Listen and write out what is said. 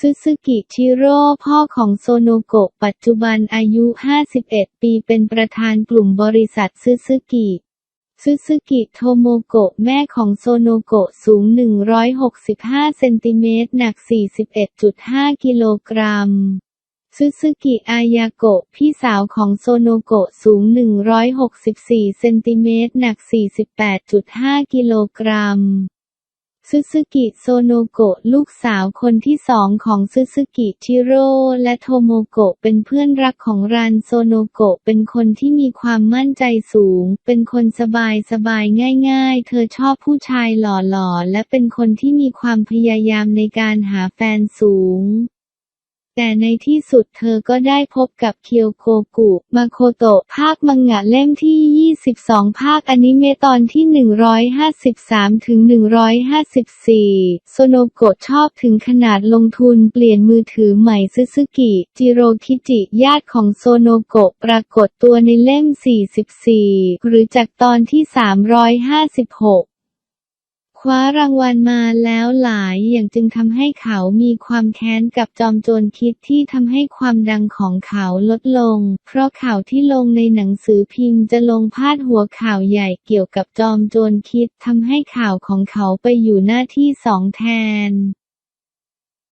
ซึซึกิชิโร่พ่อของโซโนโกะปัจจุบันอายุ 51 ปีเป็นประธานกลุ่มบริษัทซึซึกิซึซึกิโทโมโกะแม่ของโซโนโกะสูง 165 เซนติเมตร หนัก 41.5 กิโลกรัมซึซึกิอายาโกะพี่สาวของโซโนโกะสูง 164 เซนติเมตร หนัก 48.5 กิโลกรัม ซึซึกิโซโนโกะลูกสาวคนที่สองของซึซึกิชิโร่และโทโมโกะเป็นเพื่อนรักของรันโซโนโกะเป็นคนที่มีความมั่นใจสูง เป็นคนสบายสบายง่าย ๆ เธอชอบผู้ชายหล่อๆ และเป็นคนที่มีความพยายามในการหาแฟนสูง แต่ในที่สุดเธอก็ได้พบกับเคียวโกกุ มาโคโตะ ภาคมังงะเล่มที่ 22 ภาคอนิเมะตอนที่ 153 ถึง 154 โซโนโกะชอบถึงขนาดลงทุนเปลี่ยนมือถือใหม่ซึซึกิ จิโรคิจิ ญาติของโซโนโกะปรากฏตัวในเล่ม 44 หรือจากตอนที่ 356 คว้ารางวัลมาแล้วหลายอย่างจึงทำให้เขามีความแค้นกับจอมโจรคิดที่ทำให้ความดังของเขาลดลง เพราะข่าวที่ลงในหนังสือพิมพ์จะลงพาดหัวข่าวใหญ่เกี่ยวกับจอมโจรคิดทำให้ข่าวของเขาไปอยู่หน้าที่สองแทน